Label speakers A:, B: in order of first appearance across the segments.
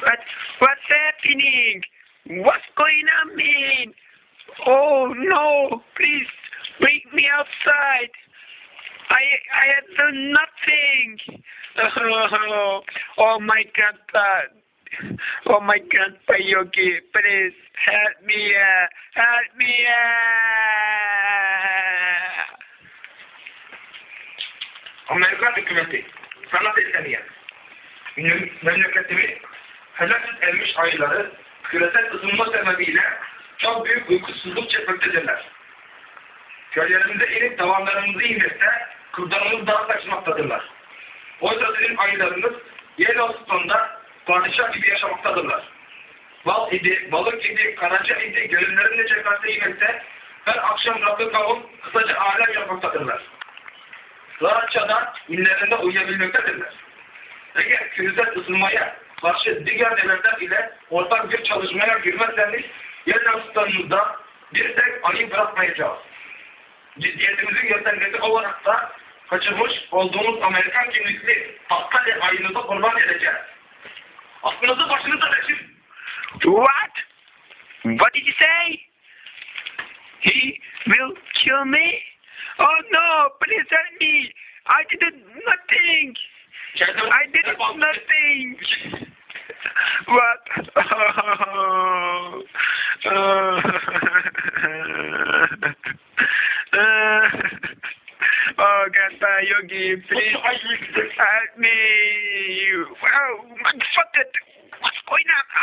A: What what's happening? What's going on, man? Oh no! Please bring me outside. I I had done nothing. Oh, oh my grandpa. Oh my grandpa Yogi, please help me. Uh, help me. Uh.
B: Amerikan hükümeti sana sesleniyor. Mem- Memleketimi helak edilmiş ayları küresel ısınma sebebiyle çok büyük uykusuzluk çekmektedirler. Köylerimize inip tavanlarımızı inmekte kırdanımız daha kaçmaktadırlar. Oysa sizin ayılarınız Yellowstone'da padişah gibi yaşamaktadırlar. Bal idi, balık idi, karaca idi, göllerinde cekası yemekte her akşam rakı kavun kısaca alem yapmaktadırlar rahatça inlerinde uyuyabilmektedirler. Eğer küresel ısınmaya karşı diğer devletler ile ortak bir çalışmaya girmezseniz Yunanistan'ımızda bir tek ayı bırakmayacağız. Ciddiyetimizin göstergesi olarak da kaçırmış olduğumuz Amerikan kimlikli Hakkari ayınızı kurban edeceğiz. Aklınızı başınıza verin.
A: What? What did you say? He will kill me? Oh no, please help me. I did nothing. I did nothing. What? oh, Grandpa Yogi, please help me. Wow, motherfucker. What's going on?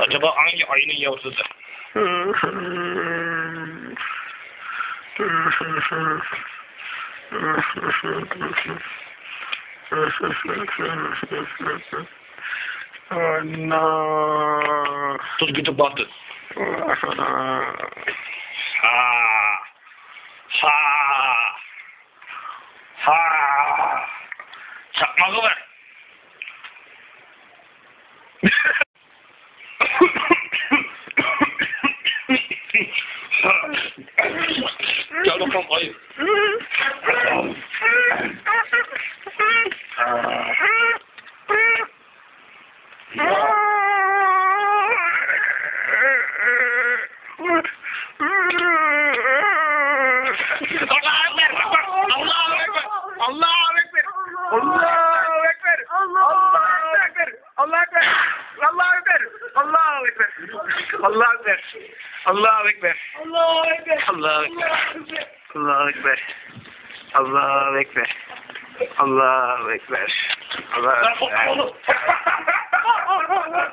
B: Acaba hangi ayının yavrusudur?
A: No.
B: Tut gidip baktı. Ha. Ha. Ha. Çakmağı ver. Gel bakalım ayı. Allahu Ekber. Allahu Ekber.
A: Allahu Ekber. Allahu Ekber. Allahu Ekber. Allahu Ekber. Allahu Ekber. Allahu Ekber. Allahu Ekber. Allahu Ekber.
C: Allahu Ekber.
A: Allahu Ekber. Allahu Ekber. Allahu Ekber. Allahu Ekber. Allahu
B: Lan
A: Ekber.